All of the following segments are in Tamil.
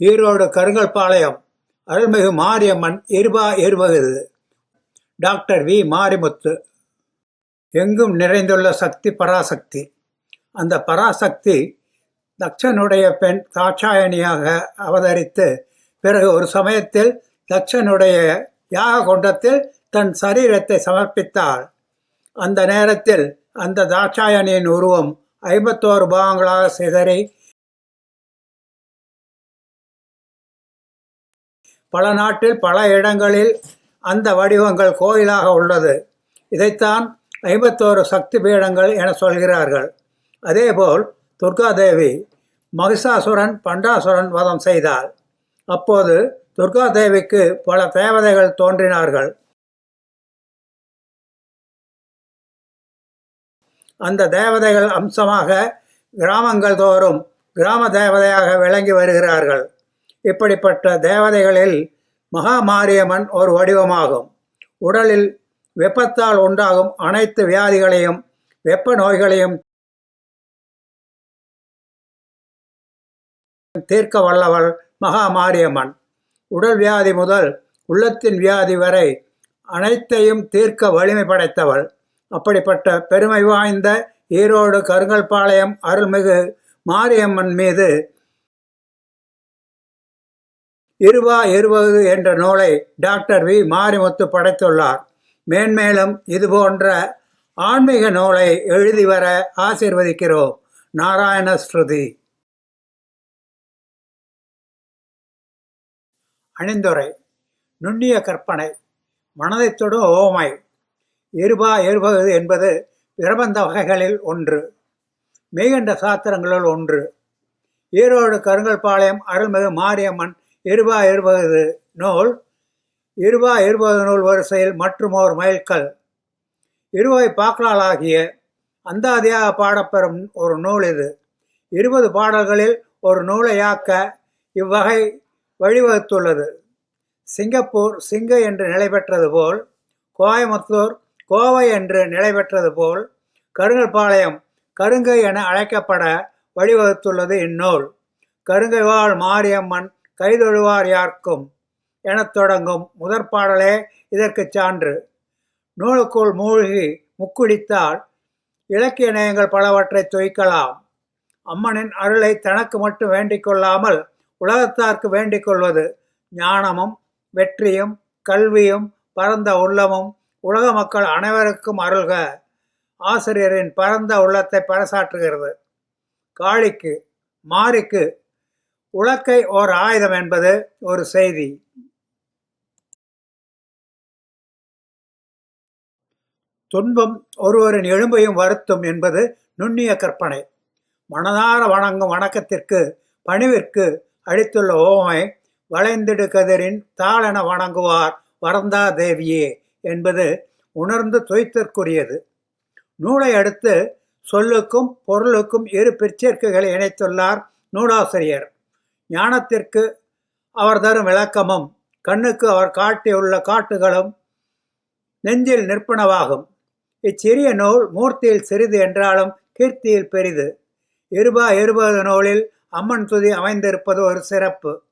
ஈரோடு கருங்கல்பாளையம் அருள்மிகு மாரியம்மன் இருபா இருபகுது டாக்டர் வி. மாரிமுத்து. எங்கும் நிறைந்துள்ள சக்தி பராசக்தி. அந்த பராசக்தி தக்ஷனுடைய பெண் தாட்சாயணியாக அவதரித்து பிறகு ஒரு சமயத்தில் தக்ஷனுடைய யாக குண்டத்தில் தன் சரீரத்தை சமர்ப்பித்தாள். அந்த நேரத்தில் அந்த தாட்சாயணியின் உருவம் ஐம்பத்தோரு பாகங்களாக சிதறி பல நாட்டில் பல இடங்களில் அந்த வடிவங்கள் கோயிலாக உள்ளது. இதைத்தான் ஐம்பத்தோரு சக்தி பீடங்கள் என சொல்கிறார்கள். அதேபோல் துர்காதேவி மகிஷாசுரன் பண்டாசுரன் வதம் செய்தாள். அப்போது துர்காதேவிக்கு பல தேவதைகள் தோன்றினார்கள். அந்த தேவதைகள் அம்சமாக கிராமங்கள் தோறும் கிராம தேவதையாக விளங்கி வருகிறார்கள். இப்படிப்பட்ட தேவதைகளில் மகாமாரியம்மன் ஒரு வடிவமாகும். உடலில் வெப்பத்தால் உண்டாகும் அனைத்து வியாதிகளையும் வெப்ப நோய்களையும் தீர்க்க வல்லவள் மகாமாரியம்மன். உடல் வியாதி முதல் உள்ளத்தின் வியாதி வரை அனைத்தையும் தீர்க்க வலிமை படைத்தவள். அப்படிப்பட்ட பெருமை வாய்ந்த ஈரோடு கருங்கல்பாளையம் அருள்மிகு மாரியம்மன் மீது இருபா இருபது என்ற நூலை டாக்டர் வி. மாரிமுத்து படைத்துள்ளார். மேன்மேலும் இதுபோன்ற ஆன்மீக நூலை எழுதி வர ஆசிர்வதிக்கிறோம். நாராயண ஸ்ருதி. அணிந்துரை. நுண்ணிய கற்பனை. மனதைத் தொடும் ஓமை. இருபா இருபது என்பது பிரபந்த வகைகளில் ஒன்று. மெய்கண்ட சாத்திரங்களுள் ஒன்று. ஈரோடு கருங்கல்பாளையம் அருள்மிகு மாரியம்மன் இருபா இருபது நூல் இருபா இருபது நூல் வரிசையில் மற்றுமோர் மைல்கல். இருவாய் பாக்களாலாகிய அந்தாதியாக பாடப்பெறும் ஒரு நூல் இது. இருபது பாடல்களில் ஒரு நூலையாக்க இவ்வகை வழிவகுத்துள்ளது. சிங்கப்பூர் சிங்க என்று நிலை பெற்றது போல் கோயமுத்தூர் கோவை என்று நிலை பெற்றது போல் கருங்கல்பாளையம் கருங்கை என அழைக்கப்பட வழிவகுத்துள்ளது இந்நூல். கருங்கை வாழ் மாரியம்மன் கைதொழுவார் யார்க்கும்? எனத் தொடங்கும் முதற் பாடலே இதற்குச் சான்று. நூலுக்குள் மூழ்கி முக்குடித்தால் இலக்கிய நயங்கள் பலவற்றை தொய்க்கலாம். அம்மனின் அருளை தனக்கு மட்டும் வேண்டிக் கொள்ளாமல் உலகத்தார்க்கு வேண்டிக் கொள்வது ஞானமும் வெற்றியும் கல்வியும் பரந்த உள்ளமும் உலக மக்கள் அனைவருக்கும் அருள்க. ஆசிரியரின் பரந்த உள்ளத்தை பறைசாற்றுகிறது காளிக்கு மாரிக்கு உலக்கை ஓர் ஆயுதம் என்பது ஒரு செய்தி. துன்பம் ஒருவரின் எலும்பையும் வருத்தும் என்பது நுண்ணிய கற்பனை. மனதார வணங்கும் வணக்கத்திற்கு பணிவிற்கு அளித்துள்ள ஓமை வளைந்திடு கதிரின் தாளென வணங்குவார் வரந்தா தேவியே என்பது உணர்ந்து துய்த்தற்குரியது. நூலை அடுத்து சொல்லுக்கும் பொருளுக்கும் இரு பிற்சேர்க்கைகளை இணைத்துள்ளார் நூலாசிரியர். ஞானத்திற்கு அவர் தரும் விளக்கமும் கண்ணுக்கு அவர் காட்டியுள்ள காட்டுகளும் நெஞ்சில் நிற்பனவாகும். இச்சிறிய நூல் மூர்த்தியில் சிறிது என்றாலும் கீர்த்தியில் பெரிது. இருபா இருபது நூலில் அம்மன் துதி அமைந்திருப்பது ஒரு சிறப்பு.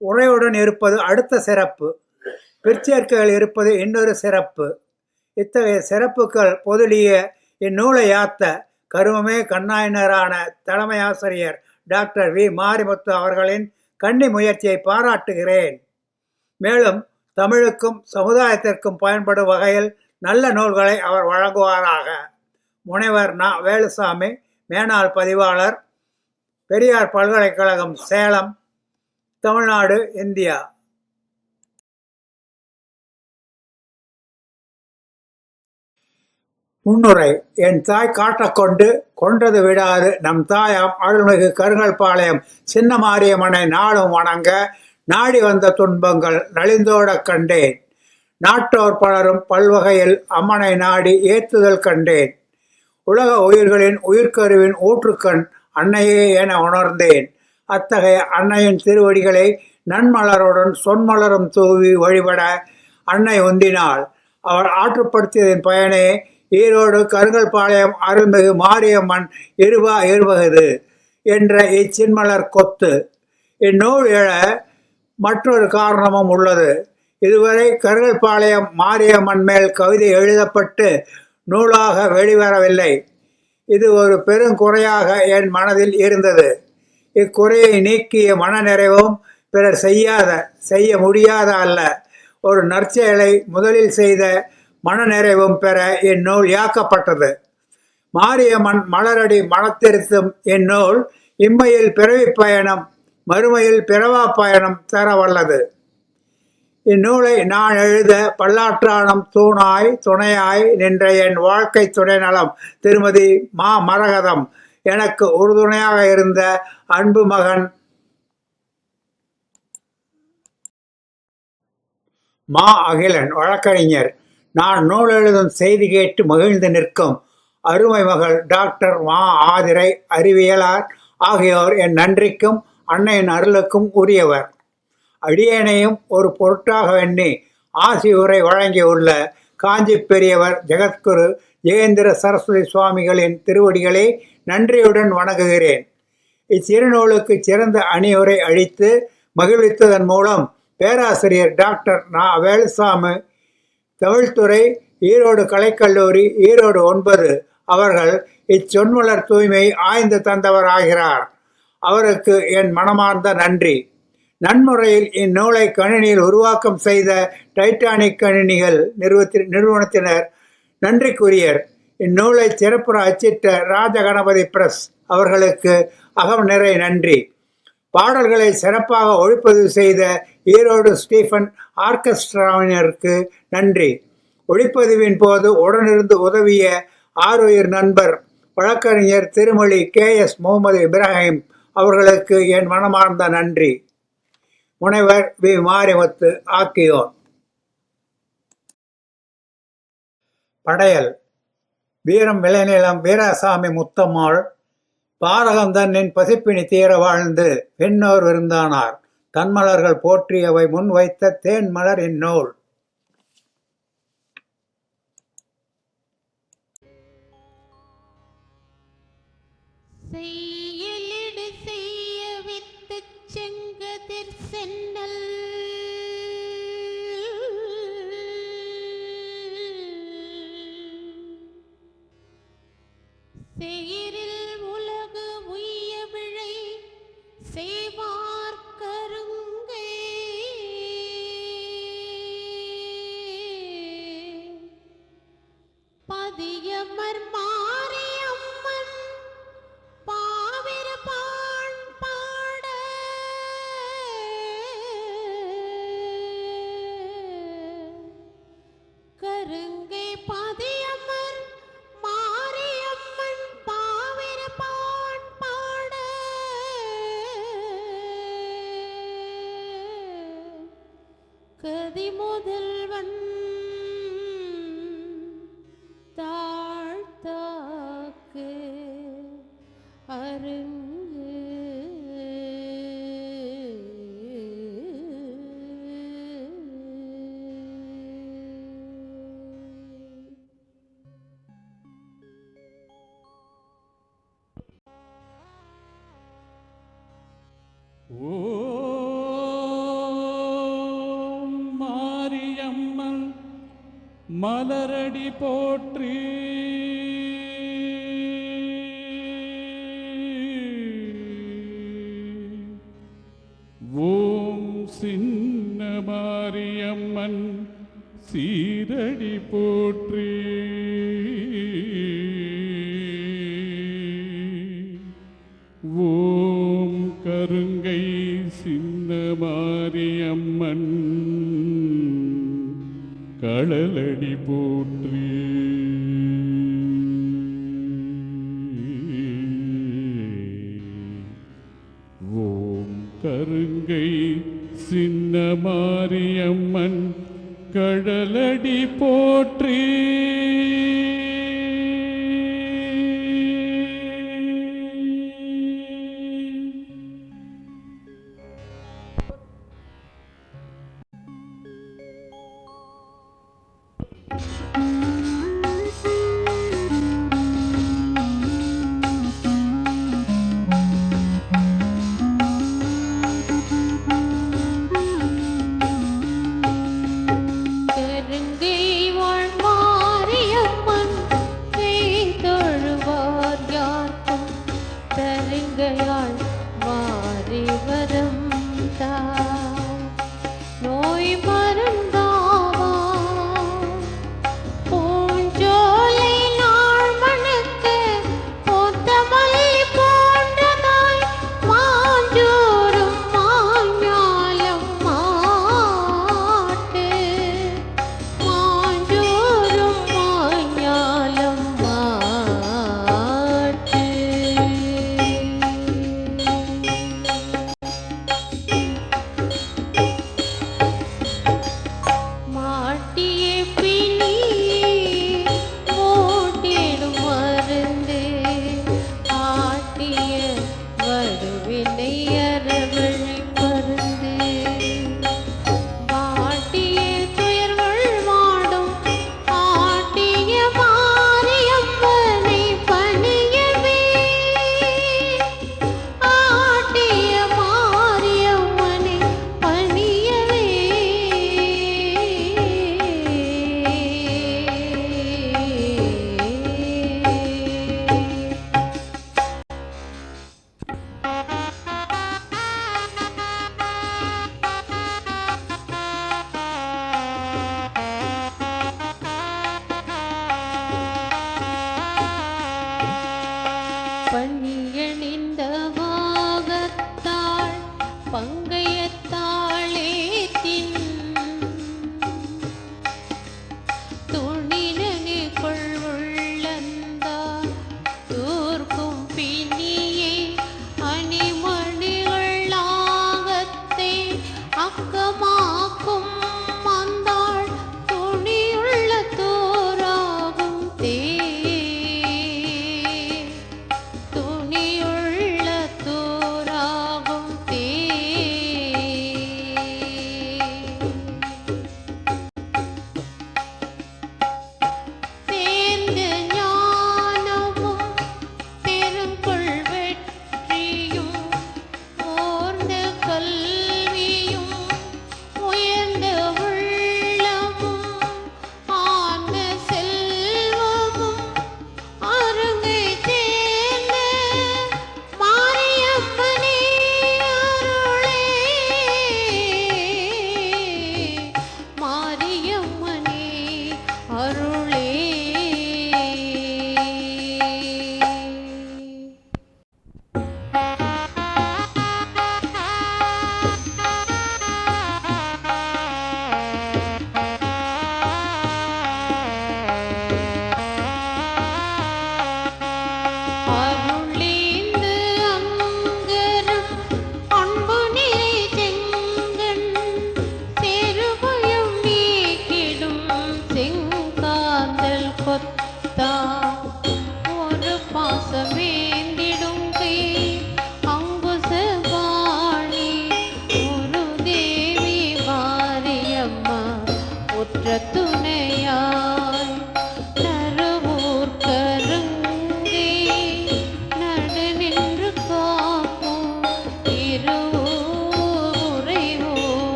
உரையுடன் இருப்பது அடுத்த சிறப்பு. பிற்சேர்க்கைகள் இருப்பது இன்னொரு சிறப்பு. இத்தகைய சிறப்புகள் பொதுளிய இந்நூலை யாத்த கருமமே கண்ணாயினரான தலைமை ஆசிரியர் டாக்டர் வி. மாரிமுத்து அவர்களின் கன்னி முயற்சியை பாராட்டுகிறேன். மேலும் தமிழுக்கும் சமுதாயத்திற்கும் பயன்படும் வகையில் நல்ல நூல்களை அவர் வழங்குவாராக. முனைவர் நா. வேலுசாமி மேனாள் பதிவாளர் பெரியார் பல்கலைக்கழகம் சேலம் தமிழ்நாடு இந்தியா. முன்னுரை என் தாய் காட்டக்கொண்டு கொண்டது விடாது. நம் தாயாம் அருள்மிகு கருங்கல்பாளையம் சின்ன மாரியம்மனை நாளும் வணங்க நாடி வந்த துன்பங்கள் நலிந்தோடக் கண்டேன். நாட்டோர் பலரும் பல்வகையில் அம்மனை நாடி ஏத்துதல் கண்டேன். உலக உயிர்களின் உயிர்க்கருவின் ஊற்றுக்கண் அன்னையே என உணர்ந்தேன். அத்தகைய அன்னையின் திருவடிகளை நன்மலருடன் சொன்மலரும் தூவி வழிபட அன்னை உந்தினாள். அவர் ஆற்றுப்படுத்தியதன் பயனே ஈரோடு கருங்கல்பாளையம் அருள்மிகு மாரியம்மன் இருபா இருபகுது என்ற இச்சின்மலர் கொத்து. இந்நூல் எழ மற்றொரு காரணமும் உள்ளது. இதுவரை கருங்கல்பாளையம் மாரியம்மன் மேல் கவிதை எழுதப்பட்டு நூலாக வெளிவரவில்லை. இது ஒரு பெருங்குறையாக என் மனதில் இருந்தது. இக்குறையை நீக்கிய மனநிறைவும் பிறர் செய்யாத செய்ய முடியாத அல்ல. ஒரு நற்செயலை முதலில் செய்த மனநிறைவும் பெற இந்நூல் யாக்கப்பட்டது. மாரியம்மன் மலரடி மனத்திருத்தும் இந்நூல் இம்மையில் பிறவி பயணம் மறுமையில் பிறவா பயணம் தர வல்லது. இந்நூலை நான் எழுத பல்லாற்றானம் தூணாய் துணையாய் நின்ற என் வாழ்க்கை துணை நலம் திருமதி மா. மரகதம். எனக்கு உறுதுணையாக இருந்த அன்பு மகன் மா. அகிலன் வழக்கறிஞர். நான் நூல் எழுதும் செய்தி கேட்டு மகிழ்ந்து நிற்கும். அருமை மகள் டாக்டர் மா ஆதிரை அறிவியலார் ஆகியோர் என் நன்றிக்கும் அன்னையின் அருளுக்கும் உரியவர். அடியேனையும் ஒரு பொருட்டாக எண்ணி ஆசி உரை வழங்கியுள்ள காஞ்சி பெரியவர் ஜெகத்குரு ஜெயேந்திர சரஸ்வதி சுவாமிகளின் திருவடிகளை நன்றியுடன் வணங்குகிறேன். இச்சிறுநூலுக்கு சிறந்த அணியுரை அளித்து மகிழ்வித்ததன் மூலம் பேராசிரியர் டாக்டர் நா வேலுசாமி தமிழ்துறை ஈரோடு கலைக்கல்லூரி ஈரோடு ஒன்பது. அவர்கள் இச்சொன்மலர் தூய்மை ஆய்ந்து தந்தவராகிறார். அவருக்கு என் மனமார்ந்த நன்றி. நன்முறையில் இந்நூலை கணினியில் உருவாக்கம் செய்த டைட்டானிக் கணினிகள் நிறுவத்தி நிறுவனத்தினர் நன்றிக்குரியர். இந்நூலை சிறப்புற அச்சிட்ட ராஜகணபதி பிரஸ் அவர்களுக்கு அகம் நிறை நன்றி. பாடல்களை சிறப்பாக ஒழிப்பதிவு செய்த ஈரோடு ஸ்டீஃபன் ஆர்கெஸ்ட்ராவினருக்கு நன்றி. ஒளிப்பதிவின் போது உடனிருந்து உதவிய ஆருயிர் நண்பர் வழக்கறிஞர் திருமொழி கே. எஸ். முகமது இப்ராஹிம் அவர்களுக்கு என் மனமார்ந்த நன்றி. முனைவர் வி. மாரிமுத்து ஆக்கியோர். படையல். வீரம் விளைநிலம் வீராசாமி முத்தம்மாள். பாரகம் தன்னின் பசிப்பினி தீர வாழ்ந்து பெண்ணோர் விருந்தானார். தன்மலர்கள் போற்றியவை முன்வைத்த தேன்மலர் தேன் மலர் இந்நூல் செய்யலிடு செய்ய வித்துச் செங்கதிர் சென்னல். செயிரில் உலகு உய்ய விழை செய்வார் அருங்கு சீரடி போற்றி.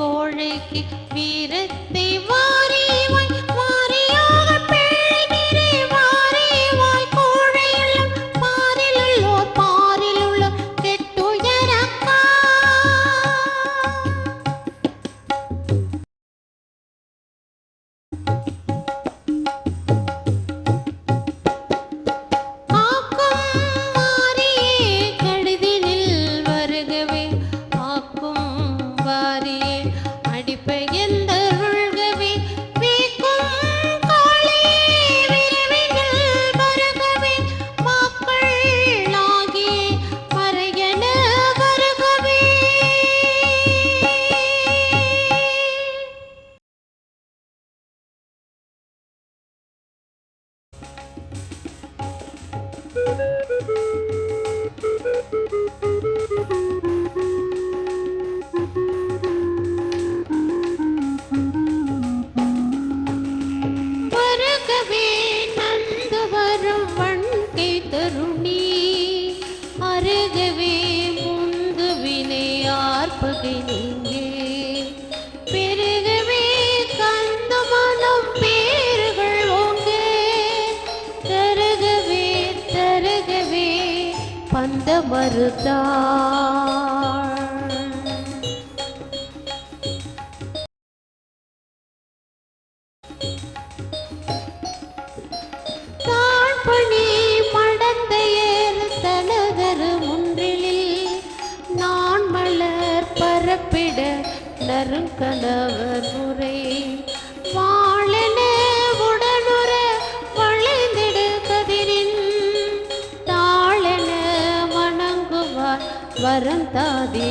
கோழைக்கு வீர ತರಂತಾದಿ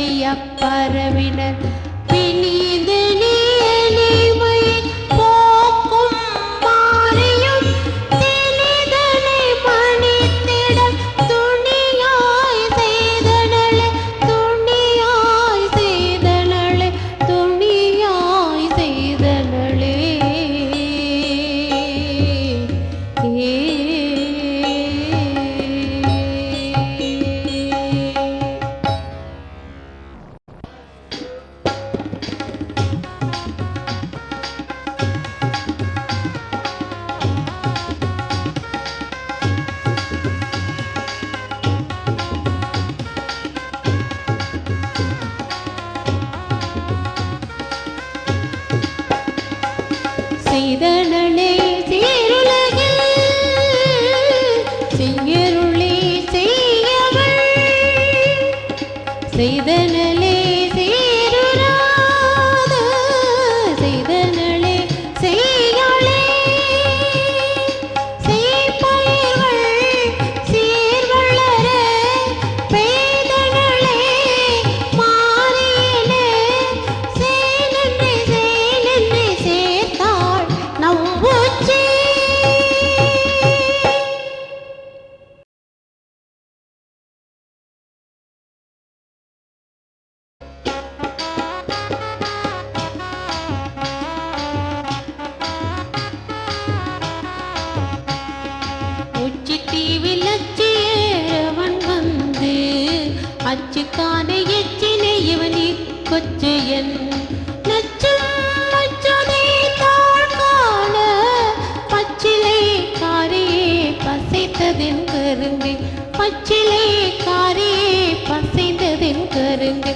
பறவைய பறவினர் பிணிதனி செய்தனே சீருலகில் செய்யருளி செய்யவள் செய்த நச்சுக்கான எச்சிலே இவனி கொச்சையன் நச்சும் மச்சதை தாழ் காண பச்சிலே காரியே பசைத்ததின் கருங்கு பச்சிலே காரியே பசைந்ததின் கருங்கு